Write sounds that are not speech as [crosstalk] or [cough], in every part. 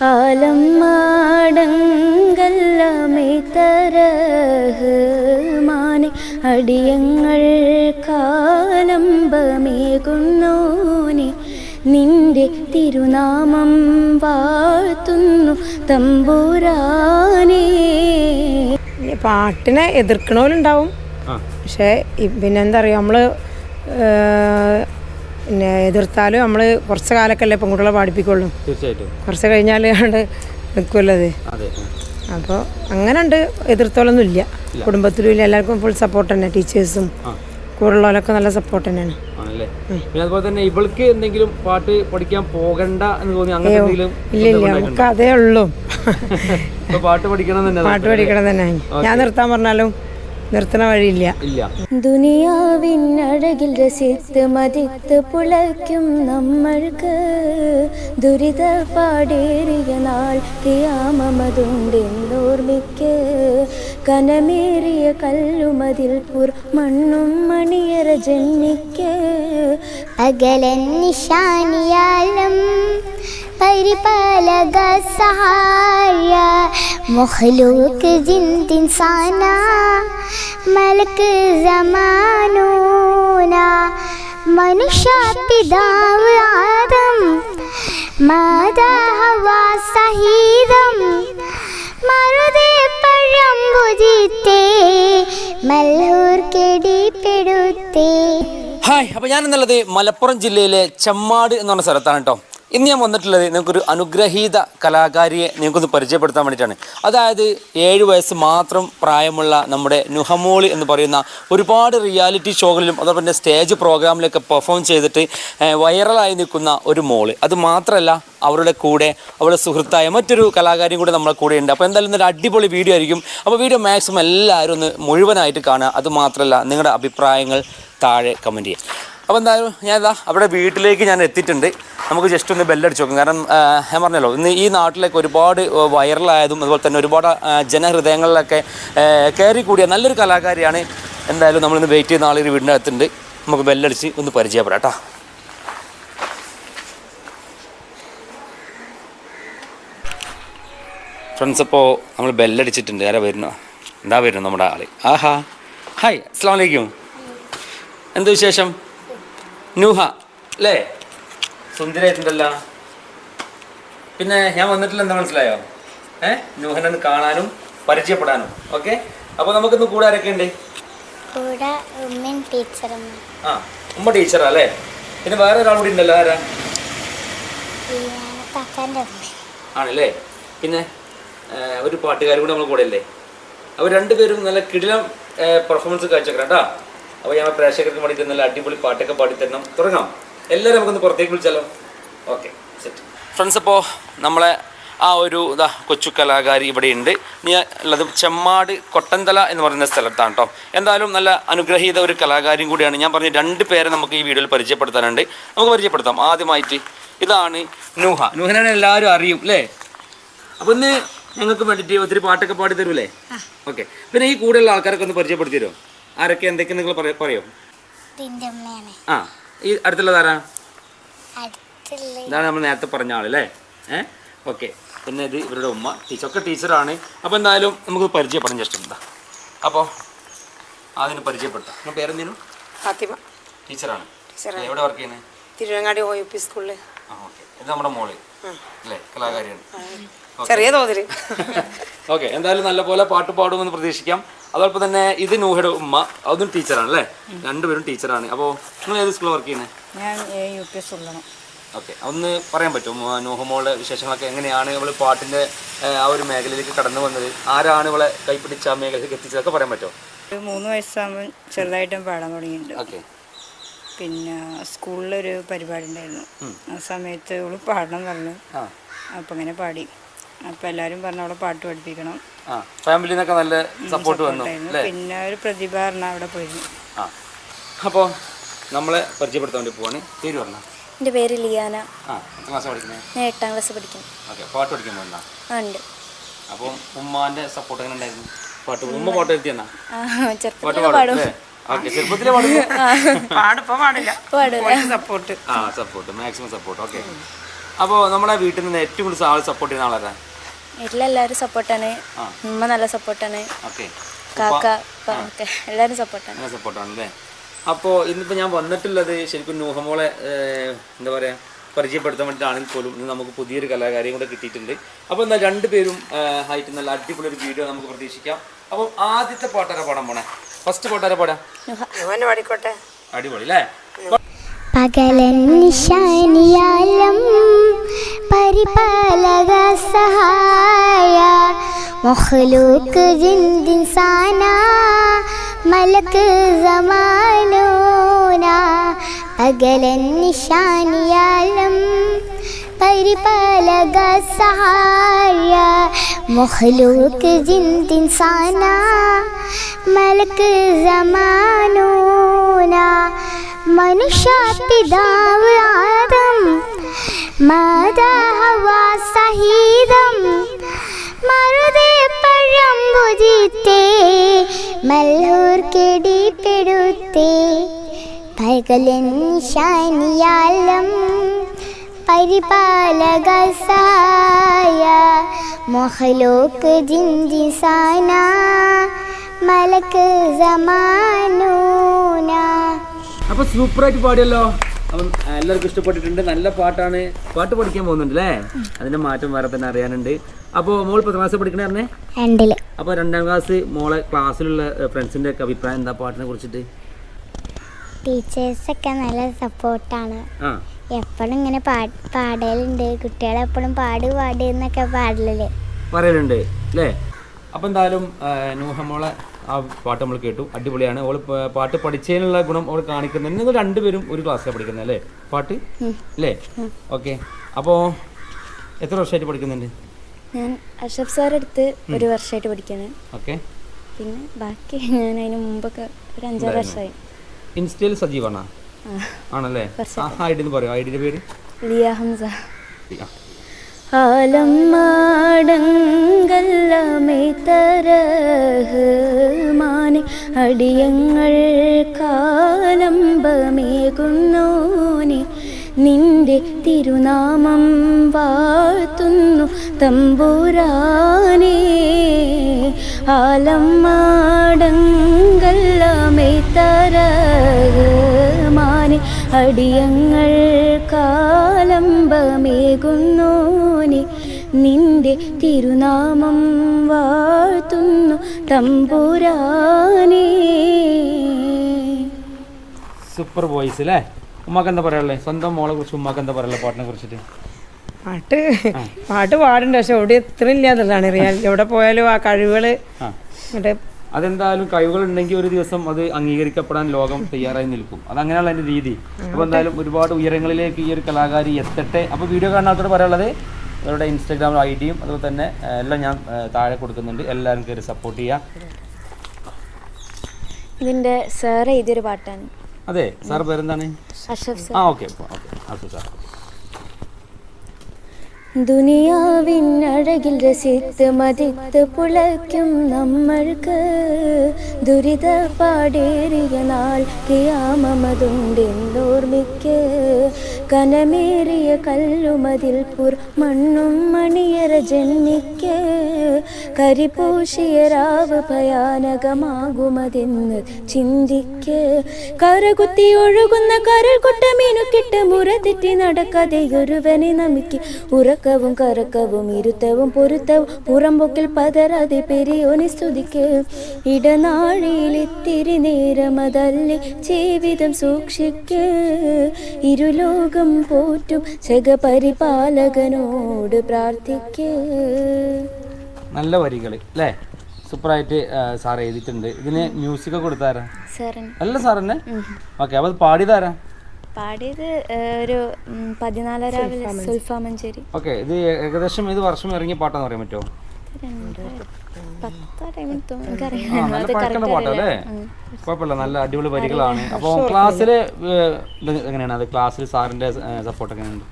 ആലം മാടങ്കല്ലമേ തരഹ്മാനെ അടിയങ്ങൾ കാലംബമേകുന്നോനെ നിന്റെ തിരുനാമം വാഴ്ത്തുന്നു തമ്പുരാനേ. ഈ പാട്ടിനെ എതിർക്കണവരുണ്ടാവും പക്ഷേ പിന്നെന്താ പറയുക നമ്മൾ പിന്നെ എതിർത്താലും നമ്മൾ കുറച്ച് കാലക്കല്ലേ പെൺകുട്ടികളെ പാടിപ്പിക്കുള്ളൂ. തീർച്ചയായിട്ടും. കുറച്ച് കഴിഞ്ഞാൽ കണ്ട് നിൽക്കുമല്ലോ അതെ. അപ്പോൾ അങ്ങനെ ഉണ്ട് എതിർത്തോളൊന്നും ഇല്ല. കുടുംബത്തിലും ഇല്ല. എല്ലാവർക്കും ഫുൾ സപ്പോർട്ട് തന്നെ. ടീച്ചേഴ്സും ആ. കൂടുള്ളവരൊക്കെ നല്ല സപ്പോർട്ട് തന്നെയാണ്. പിന്നെ അതുപോലെ തന്നെ ഇവൾക്ക് എന്തെങ്കിലും പാട്ട് പഠിക്കാൻ പോകണ്ട എന്ന് തോന്നി അങ്ങനെ എന്തെങ്കിലും ഇല്ല ഇല്ല. നമുക്ക് അതേ ഉള്ളൂ. [laughs] പാട്ട് പഠിക്കണം തന്നെ പാട്ട് പഠിക്കണം തന്നെ ഞാൻ നിർത്താൻ പറഞ്ഞാലും നിർത്തണ വഴിയില്ല. ദുനിയാവിൻ അഴകിൽ രസിത്ത് മതിത്ത് പുളയ്ക്കും നമ്മൾക്ക്. ദുരിത പാടേറിയ നാൾ കിയാമതുണ്ടെന്നോർമ്മിക്ക് കനമേറിയ കല്ലുമതിൽ പുർ മണ്ണും മണിയറ ജന്മിക്ക് അകലൻ നിശാനിയാലം പരിപാലക സഹായ മുഖ്ലൂക്ക് ജിന്തിൻസാന മലക്ക് ജമാനൂന മനുഷ്യ പിതാവ് ആദം മാതാ ഹവാ സഹീതം മറുതേ പഴംബുജിത്തേ മല്ലൂർ കെടിപ്പെടുത്തേ. ഹായ് അപ്പോൾ ഞാൻ എന്നുള്ളത് മലപ്പുറം ജില്ലയിലെ ചെമ്മാട് എന്ന് പറഞ്ഞ സ്ഥലത്താണ് കേട്ടോ ഇന്ന് ഞാൻ വന്നിട്ടുള്ളത് നിങ്ങൾക്കൊരു അനുഗ്രഹീത കലാകാരിയെ നിങ്ങൾക്കൊന്ന് പരിചയപ്പെടുത്താൻ വേണ്ടിയിട്ടാണ്. അതായത് ഏഴ് വയസ്സ് മാത്രം പ്രായമുള്ള നമ്മുടെ നുഹമോളി എന്ന് പറയുന്ന ഒരുപാട് റിയാലിറ്റി ഷോകളിലും അതുപോലെ തന്നെ സ്റ്റേജ് പ്രോഗ്രാമിലൊക്കെ പെർഫോം ചെയ്തിട്ട് വൈറലായി നിൽക്കുന്ന ഒരു മോൾ. അത് മാത്രമല്ല അവരുടെ കൂടെ അവരുടെ സുഹൃത്തായ മറ്റൊരു കലാകാരിയും കൂടെ നമ്മളെ കൂടെ ഉണ്ട്. അപ്പോൾ എന്തായാലും ഒരു അടിപൊളി വീഡിയോ ആയിരിക്കും. അപ്പോൾ വീഡിയോ മാക്സിമം എല്ലാവരും ഒന്ന് മുഴുവനായിട്ട് കാണുക. അത് മാത്രമല്ല നിങ്ങളുടെ അഭിപ്രായങ്ങൾ താഴെ കമന്റ് ചെയ്യുക. അപ്പോൾ എന്തായാലും ഞാൻ ഇതാ അവിടെ വീട്ടിലേക്ക് ഞാൻ എത്തിയിട്ടുണ്ട്. നമുക്ക് ജസ്റ്റ് ഒന്ന് ബെല്ലടിച്ച് നോക്കും. കാരണം ഞാൻ പറഞ്ഞല്ലോ ഇന്ന് ഈ നാട്ടിലേക്ക് ഒരുപാട് വൈറലായതും അതുപോലെ തന്നെ ഒരുപാട് ജനഹൃദയങ്ങളിലൊക്കെ കയറി കൂടിയ നല്ലൊരു കലാകാരിയാണ് എന്തായാലും നമ്മളിന്ന് വെയിറ്റ് ചെയ്യുന്ന ആളൊരു വീടിന്റെ അകത്തുണ്ട് നമുക്ക് ബെല്ലടിച്ച് ഒന്ന് പരിചയപ്പെടാം കേട്ടോ ഫ്രണ്ട്സ് അപ്പോൾ നമ്മൾ ബെല്ലടിച്ചിട്ടുണ്ട്. ആരാ വരുന്നു? എന്താ വരുന്നു നമ്മുടെ ആൾ? ആഹാ. ഹായ് അസ്സാം വലൈക്കും എന്ത് വിശേഷം? നൂഹ. അല്ലേ സുന്ദരായിട്ടുണ്ടല്ലോ പിന്നെ ഞാൻ വന്നിട്ടില്ല എന്താ മനസ്സിലായോ? ഏ? നൂഹനൊന്ന് കാണാനും പരിചയപ്പെടാനും. ഓക്കെ? അപ്പൊ നമുക്കിന്ന് കൂടെ ആരൊക്കെ ഉണ്ട്? കൂടെ ഉമ്മയും ടീച്ചറും. ആ ഉമ്മ ടീച്ചറാ അല്ലേ പിന്നെ വേറെ ഒരാൾ കൂടി ഉണ്ടല്ലോ ആരാ? ആണല്ലേ പിന്നെ ഒരു പാട്ടുകാരും കൂടെ നമ്മൾ കൂടെ അല്ലേ? അവർ രണ്ടുപേരും നല്ല കിടിലം പെർഫോമൻസ് കാഴ്ചവെക്കണം കേട്ടോ അപ്പോൾ ഞാൻ പ്രേക്ഷകർക്ക് വേണ്ടിയിട്ട് നല്ല അടിപൊളി പാട്ടൊക്കെ പാടിത്തരണം. തുടങ്ങാം. എല്ലാവരും നമുക്കൊന്ന് പുറത്തേക്ക് വിളിച്ചാലോ? ഓക്കെ സെറ്റ് ഫ്രണ്ട്സ് അപ്പോൾ നമ്മളെ ആ ഒരു ഇതാ കൊച്ചു കലാകാരി ഇവിടെ ഉണ്ട്. ഇനി ഉള്ളത് ചെമ്മാട് കൊട്ടന്തല എന്ന് പറയുന്ന സ്ഥലത്താണ് കേട്ടോ എന്തായാലും നല്ല അനുഗ്രഹീത ഒരു കലാകാരിയും കൂടിയാണ്. ഞാൻ പറഞ്ഞ രണ്ട് പേരെ നമുക്ക് ഈ വീഡിയോയിൽ പരിചയപ്പെടുത്താനുണ്ട്. നമുക്ക് പരിചയപ്പെടുത്താം. ആദ്യമായിട്ട് ഇതാണ് നൂഹ. നൂഹനാണ് എല്ലാവരും അറിയും അല്ലേ അപ്പൊ ഇന്ന് ഞങ്ങൾക്ക് വേണ്ടിയിട്ട് ഒത്തിരി പാട്ടൊക്കെ പാടി തരൂലേ ഓക്കെ. പിന്നെ ഈ കൂടെയുള്ള ആൾക്കാരൊക്കെ ഒന്ന് പരിചയപ്പെടുത്തി തരുമോ ആരൊക്കെ എന്തൊക്കെ നിങ്ങൾ പറയോ? ആ ഈ അടുത്തുള്ളത് ആരാ? ഇതാണ് നമ്മൾ നേരത്തെ പറഞ്ഞ ആളല്ലേ ഏ? ഓക്കെ. പിന്നെ ഇത് ഇവരുടെ ഉമ്മ. ടീച്ചർ ഒക്കെ ടീച്ചറാണ്. അപ്പോൾ എന്തായാലും നമുക്ക് പരിചയപ്പെടാൻ ജസ്റ്റ് എന്താ അപ്പോൾ അതിന് പരിചയപ്പെടുത്താം നിങ്ങൾ പേരെന്തേനും? ഫാത്തിമ. ടീച്ചറാണ്. എവിടെ വർക്ക് ചെയ്യുന്നത് തിരുവങ്ങാടി ഒ യു പി സ്കൂളിൽ ആ ഓക്കെ. ഇത് നമ്മുടെ മോൾ അല്ലേ? കലാകാരിയാണ്. ചെറിയ തോതിൽ ഓക്കെ. [laughs] എന്തായാലും നല്ലപോലെ പാട്ട് പാടുമെന്ന് പ്രതീക്ഷിക്കാം. അതോടൊപ്പം തന്നെ ഇത് നൂഹയുടെ ഉമ്മ അതും ടീച്ചറാണ് അല്ലേ? രണ്ടുപേരും ടീച്ചറാണ് അപ്പോൾ നിങ്ങൾ ഏത് സ്കൂളിൽ വർക്ക് ചെയ്യുന്നത് ഞാൻ യു പി സ്കൂളിലാണ് ഓക്കെ ഒന്ന് പറയാൻ പറ്റും നൂഹമോളുടെ വിശേഷങ്ങളൊക്കെ എങ്ങനെയാണ് ഇവൾ പാട്ടിന്റെ ആ ഒരു മേഖലയിലേക്ക് കടന്നു വന്നത്? ആരാണ് ഇവളെ കൈപ്പിടിച്ച ആ മേഖലയിലേക്ക് എത്തിച്ചതൊക്കെ പറയാൻ പറ്റുമോ? ഒരു മൂന്ന് വയസ്സാകുമ്പോൾ ചെറുതായിട്ടും പാടാൻ തുടങ്ങിയിട്ടുണ്ട്. ഓക്കെ പിന്നെ സ്കൂളിലൊരു പരിപാടി ഉണ്ടായിരുന്നു. ആ സമയത്ത് ഇവൾ പാടണം പറഞ്ഞു. അപ്പം അങ്ങനെ പാടി. അപ്പം എല്ലാവരും പറഞ്ഞു അവിടെ പാട്ട് പഠിപ്പിക്കണം. നിന്നൊക്കെ നല്ല സപ്പോർട്ട് വന്നു. പിന്നെ ഒരു പ്രതിഭ പറഞ്ഞ അവിടെ പോയിരുന്നു. ആ അപ്പോൾ നമ്മളെ പരിചയപ്പെടുത്താൻ വേണ്ടി പോവാണ്. പേര് പറഞ്ഞ? എന്റെ പേര് ലിയാന. ഞാൻ എട്ടാം ക്ലാസ് പഠിക്കുന്നു. ഓക്കെ പാട്ട് പഠിക്കാൻ പോകുന്ന ഉണ്ട്. അപ്പം ഉമ്മാന്റെ സപ്പോർട്ട് എങ്ങനെ ഉണ്ടായിരുന്നു? പാട്ട് ഉമ്മ പാട്ട് എത്തിയെന്നാ ആ പാട്ട് പാടും ചെറുപ്പത്തിലെ പാടില്ല. സപ്പോർട്ട് ആ സപ്പോർട്ട് മാക്സിമം സപ്പോർട്ട് ഓക്കെ. അപ്പോൾ നമ്മുടെ വീട്ടിൽ നിന്ന് ഏറ്റവും കൂടുതൽ ആൾ സപ്പോർട്ട് ചെയ്യുന്ന ആളാരാ? വീട്ടിലെല്ലാവരും സപ്പോർട്ടാണ് ഉമ്മ നല്ല സപ്പോർട്ടാണ് ഓക്കെ. കാക്ക എല്ലാവരും സപ്പോർട്ടാണ് സപ്പോർട്ടാണ് അല്ലേ? അപ്പോൾ ഇന്നിപ്പോൾ ഞാൻ വന്നിട്ടുള്ളത് ശരിക്കും നൂഹമോളെ എന്താ പറയുക പരിചയപ്പെടുത്താൻ വേണ്ടിയിട്ടാണെങ്കിൽ പോലും ഇന്ന് നമുക്ക് പുതിയൊരു കലാകാരിയും കൂടെ കിട്ടിയിട്ടുണ്ട്. അപ്പോൾ എന്താ രണ്ടുപേരും ഹൈറ്റ് നല്ല അടിപൊളി ഒരു വീഡിയോ നമുക്ക് പ്രതീക്ഷിക്കാം. അപ്പോൾ ആദ്യത്തെ പാട്ടാര പാടാൻ പോണേ? ഫസ്റ്റ് പാട്ടാര പാടാം? അടിപൊളി അല്ലേ? പകലൻ നിശാനിയാലം പരിപാലക സഹായ. മഖ്ലൂക്ക് ജിന്ദിൻസാന മലക്ക് സമാനൂന. പകലൻ നിശാനിയാലം പരിപാലക സഹായ. മഖ്ലൂക്ക് ജിന്ദിൻസാന മലക്ക് സമാനൂന. മനുഷ്യ പിതാവ് ആദം മാതാഹവാ സഹിതം മറുതെ പഴം ഭുജിത്തേ മല്ലൂർ കെടിപ്പെടുത്തേ പകലൻ ശാനിയാലം പരിപാലക സായ മൊഹലോക്ക് ജിഞ്ചിസാന മലക്ക് സമാനൂന അപ്പോൾ സൂപ്പറായിട്ട് പാടിയല്ലോ. അപ്പം എല്ലാവർക്കും ഇഷ്ടപ്പെട്ടിട്ടുണ്ട്. നല്ല പാട്ടാണ്. പാട്ട് പഠിക്കാൻ പോകുന്നുണ്ട് അല്ലേ അതിന്റെ മാറ്റം വേറെ തന്നെ അറിയാനുണ്ട്. അപ്പോൾ മോൾ പത്താം ക്ലാസ് പഠിക്കണേ പറഞ്ഞേ? രണ്ടിൽ. അപ്പോൾ രണ്ടാം ക്ലാസ് മോളെ ക്ലാസ്സിലുള്ള ഫ്രണ്ട്സിന്റെ ഒക്കെ അഭിപ്രായം എന്താ പാട്ടിനെ കുറിച്ചിട്ട്? ടീച്ചേഴ്സൊക്കെ നല്ല സപ്പോർട്ടാണ്. ആ. എപ്പോഴും ഇങ്ങനെ പാടലുണ്ട്. കുട്ടികളെപ്പോഴും പാട് പാട് എന്നൊക്കെ പാടലില്ലേ? പറയലുണ്ട്. അല്ലേ അപ്പം എന്തായാലും നൂഹ മോളെ ആ പാട്ട് നമ്മൾ കേട്ടു. അടിപൊളിയാണ്. അവൾ പാട്ട് പഠിച്ചതിനുള്ള ഗുണം അവൾ കാണിക്കുന്നത് നിങ്ങൾ രണ്ടുപേരും ഒരു ക്ലാസ്സിലാണ് പഠിക്കുന്നത് അല്ലേ? പാട്ട്? അല്ലേ? ഓക്കെ. അപ്പോൾ എത്ര വർഷമായിട്ട് പഠിക്കുന്നുണ്ട്? ഞാൻ അഷഫ് സാർ അടുത്ത് ഒരു വർഷമായിട്ട് പഠിക്കാണ്. ഓക്കെ. പിന്നെ ബാക്കി ഞാൻ അതിന് മുമ്പൊക്കെ ഒരു അഞ്ചാറ് വർഷമായി. ഇൻസ്റ്റയിൽ സജീവാണ്? ആണല്ലേ? ആ ഐ ഡി എന്ന് പറയോ. ഐ ഡിയുടെ പേര്? ലിയ ഹംസ. ആലം തരഹ്മാനെ അടിയങ്ങൾ കാലംബമേകുന്നോനെ നിന്റെ തിരുനാമം വാഴ്ത്തുന്നു തമ്പൂരാനെ. ആലം തരമാനെ അടിയങ്ങൾ കാലംബമേകുന്നോനെ നിന്റെ തിരുനാമം വാഴ്ത്തുന്നു തമ്പുരാനേ. സൂപ്പർ വോയിസ് അല്ലേ ഉമ്മാക്ക് എന്താ പറയാനുള്ളത് സ്വന്തം മോളെ കുറിച്ച് ഉമ്മാക്ക് എന്താ പറയാനുള്ളത് പാട്ടിനെ കുറിച്ചിട്ട്? പാട്ട് പാട്ട് പാടുണ്ട് പക്ഷെ എവിടെ എത്ര ഇല്ല എന്നുള്ളതാണ് റിയാലിറ്റി എവിടെ പോയാലും ആ കഴിവുകൾ ആ. അതെന്തായാലും കഴിവുകൾ ഉണ്ടെങ്കിൽ ഒരു ദിവസം അത് അംഗീകരിക്കപ്പെടാൻ ലോകം തയ്യാറായി നിൽക്കും. അത് അങ്ങനെയുള്ള അതിന്റെ രീതി. അപ്പോൾ എന്തായാലും ഒരുപാട് ഉയരങ്ങളിലേക്ക് ഈ ഒരു കലാകാരി എത്തട്ടെ. അപ്പോൾ വീഡിയോ കാണാത്തോട് പറയാനുള്ളത് അവരുടെ ഇൻസ്റ്റാഗ്രാം ഐ ഡിയും അതുപോലെ തന്നെ എല്ലാം ഞാൻ താഴെ കൊടുക്കുന്നുണ്ട്. എല്ലാവരും കയറി സപ്പോർട്ട് ചെയ്യുക ഇതിന്റെ സാർ എഴുതിയൊരു പാട്ടാണ്. അതെ സാർ പേരെന്താണ്? അഷഫ് സാർ ആ ഓക്കെ ഓക്കെ അഷഫ് സാർ ദുനിയാവിൻ അഴകിൽ രസിത്ത് മതിത്ത് പുളയ്ക്കും നമ്മൾക്ക്. ദുരിത പാടേറിയ നാൾ കിയാമതുണ്ടെന്നോർമ്മിക്ക് കനമേറിയ കല്ലുമതിൽ പുർ മണ്ണും മണിയറ ജന്മിക്ക്. കരിപൂശിയ രാവ് ഭയാനകമാകുമതെന്ന് ചിന്തിക്ക്. കരകുത്തി ഒഴുകുന്ന കരൽ കൊട്ട മീനുക്കിട്ട് മുറതെറ്റി നടക്കാതെ ഒരുവനെ നമിക്ക് ഉറക്കവും കറക്കവും ഇരുത്തവും പൊരുത്തവും പുറംപൊക്കിൽ പതരാതെ പെരിയോനെ സ്തുതിക്ക്. ഇടനാഴിയിൽ ഇത്തിരി നേരമതല്ലേ ജീവിതം സൂക്ഷിക്ക്. ഇരുലോകം പോറ്റും ജഗപരിപാലകനോട് പ്രാർത്ഥിക്ക്. നല്ല വരികൾ അല്ലേ? സൂപ്പറായിട്ട് സാർ എഴുതിയിട്ടുണ്ട്. ഇതിന് മ്യൂസിക് കൊടുത്താരാ? അല്ല സാറന്നെ? ഓക്കെ അപ്പോൾ അത് പാടിയതാരാ? പാടിയത് ഒരു പതിനാലരാവിലെ പതിനാലാം രാവിലെ സുൽഫാ മഞ്ചേരി. ഓക്കെ ഇത് ഏകദേശം ഇത് വർഷം ഇറങ്ങിയ പാട്ടാന്ന് പറയാൻ പറ്റുമോ? കുഴപ്പമില്ല നല്ല അടിപൊളി വരികളാണ്. അപ്പോൾ ക്ലാസ്സിൽ എങ്ങനെയാണ്? അത് ക്ലാസ്സിൽ സാറിന്റെ സപ്പോർട്ട് എങ്ങനെയുണ്ട്?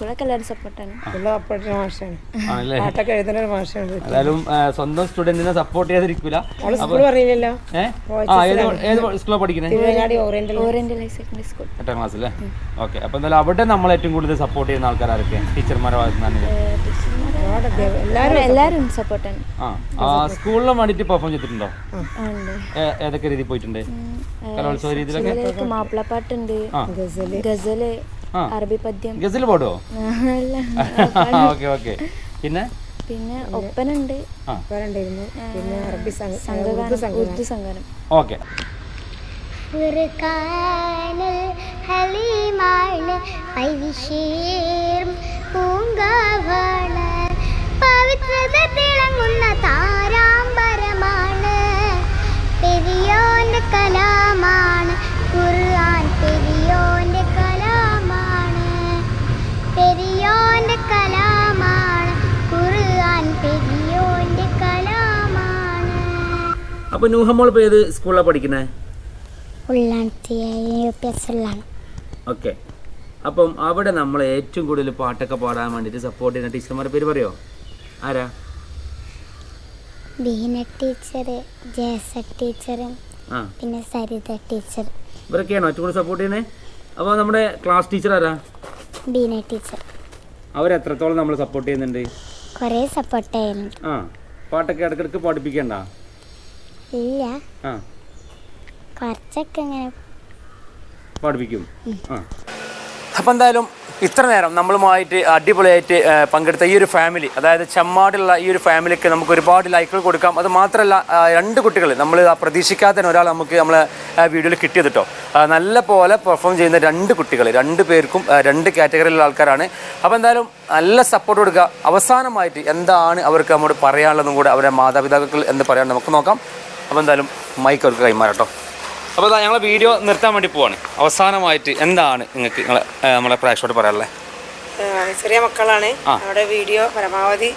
സ്കൂളൊക്കെ എല്ലാവരും സപ്പോർട്ടാണ്. ഉള്ള സപ്പോർട്ടിന് മാഷാണ്. ആണല്ലേ പാട്ടൊക്കെ എഴുതുന്ന ഒരു മാഷാണ്. എന്തായാലും ആ, സ്വന്തം സ്റ്റുഡന്റിനെ സപ്പോർട്ട് ചെയ്തിരിക്കൂല അവൾ സ്കൂൾ പറഞ്ഞില്ലല്ലോ ഏ? ആ ഏത് ഏത് സ്കൂളിലാണ് പഠിക്കുന്നത് oriental oriental higher secondary school എട്ടാം ക്ലാസ് അല്ലേ ഓക്കെ. അപ്പോൾ എന്തായാലും അവിടെ നമ്മൾ ഏറ്റവും കൂടുതൽ സപ്പോർട്ട് ചെയ്യുന്ന ആൾക്കാർ ആരൊക്കെയാണ് ടീച്ചർമാരെ ഭാഗത്തുനിന്നാണ് ഒരുപാട് അധ്യാപകർ എല്ലാവരും എല്ലാവരും സപ്പോർട്ടാണ് ആ ആ സ്കൂളിലും വേണ്ടിയിട്ട് പെർഫോം ചെയ്തിട്ടുണ്ടോ? ഉണ്ട്. ഏ- ഏതൊക്കെ രീതിയിൽ പോയിട്ടുണ്ട്? കലോത്സവ രീതിയിലൊക്കെ? ഇതിലേക്ക് മാപ്പിളപ്പാട്ടുണ്ട്. ഗസൽ. അറബി പദ്യം ഗസൽ പാടുവോ. Okay okay. പിന്നെ? പിന്നെ ഒപ്പനുണ്ട്. പിന്നെ അറബി സംഘ സംഘഗാനം ഉറുദു സംഘാനം. ഓക്കെ. ഹലീമാണ് പൂങ്കാവാണ്. പവിത്രത തിളങ്ങുന്ന താരാമ്പരമാണ് പെരിയോന്റെ കലാമാണ്. അപ്പോൾ നൂഹമോൾ ഇപ്പോൾ ഏത് സ്കൂളിലാണ് പഠിക്കുന്നത് ഓക്കെ. അപ്പം അവിടെ നമ്മൾ ഏറ്റവും കൂടുതൽ പാട്ടൊക്കെ പാടാൻ വേണ്ടിയിട്ട് സപ്പോർട്ട് ചെയ്യുന്ന ടീച്ചർമാരുടെ പേര് പറയോ? ആരാ? ബീന ടീച്ചർ ജേസ ടീച്ചറും ആ. പിന്നെ സരിത ടീച്ചർ ഇവരൊക്കെയാണോ ഏറ്റവും കൂടുതൽ സപ്പോർട്ട് ചെയ്യുന്നത് അപ്പോൾ നമ്മുടെ ക്ലാസ് ടീച്ചർ ആരാ? ബീന ടീച്ചർ അവരെത്രത്തോളം നമ്മൾ സപ്പോർട്ട് ചെയ്യുന്നുണ്ട്? കുറേ സപ്പോർട്ട് ചെയ്യുന്നുണ്ട് ആ. പാട്ടൊക്കെ ഇടയ്ക്കിടയ്ക്ക് പഠിപ്പിക്കണ്ട ഇല്ല. ആ. കുറച്ചൊക്കെ ഇങ്ങനെ പഠിപ്പിക്കും. ആ. അപ്പം എന്തായാലും ഇത്ര നേരം നമ്മളുമായിട്ട് അടിപൊളിയായിട്ട് പങ്കെടുത്ത ഈ ഒരു ഫാമിലി അതായത് ചെമ്മാടുള്ള ഈ ഒരു ഫാമിലിക്ക് നമുക്ക് ഒരുപാട് ലൈക്കുകൾ കൊടുക്കാം. അത് മാത്രമല്ല രണ്ട് കുട്ടികൾ നമ്മൾ പ്രതീക്ഷിക്കാത്ത ഒരാൾ നമുക്ക് നമ്മളെ വീഡിയോയിൽ കിട്ടിയത് കേട്ടോ നല്ല പോലെ പെർഫോം ചെയ്യുന്ന രണ്ട് കുട്ടികൾ രണ്ട് പേർക്കും രണ്ട് കാറ്റഗറിയിലുള്ള ആൾക്കാരാണ്. അപ്പോൾ എന്തായാലും നല്ല സപ്പോർട്ട് കൊടുക്കുക. അവസാനമായിട്ട് എന്താണ് അവർക്ക് നമ്മോട് പറയാനുള്ളതും കൂടെ അവരുടെ മാതാപിതാക്കൾ എന്ന് പറയാൻ നമുക്ക് നോക്കാം. അപ്പോൾ എന്തായാലും മൈക്ക് അവർക്ക് കൈമാറട്ടോ അപ്പോൾ ഇതാ ഞങ്ങൾ വീഡിയോ നിർത്താൻ വേണ്ടി പോവാണ്. അവസാനമായിട്ട് എന്താണ് നിങ്ങൾക്ക് നിങ്ങളെ ആ, നമ്മളെ പ്രേക്ഷകരോട് പറയാനുള്ളത് ചെറിയ മക്കളാണ്. നമ്മുടെ അവിടെ വീഡിയോ പരമാവധി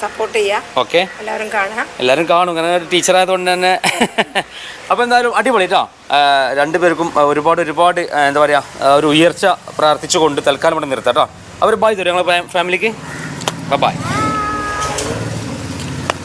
സപ്പോർട്ട് ചെയ്യുക ഓക്കെ. എല്ലാവരും കാണുക എല്ലാവരും കാണും. കാരണം ഒരു ടീച്ചറായതുകൊണ്ട് തന്നെ. അപ്പോൾ എന്തായാലും അടിപൊളി കേട്ടോ രണ്ടുപേർക്കും ഒരുപാട് ഒരുപാട് എന്താ പറയുക ഒരു ഉയർച്ച പ്രാർത്ഥിച്ചുകൊണ്ട് തൽക്കാലം ഇവിടെ നിർത്താം കേട്ടോ അവർ ബായ് തരും ഞങ്ങളെ ഫാമിലിക്ക് ബൈ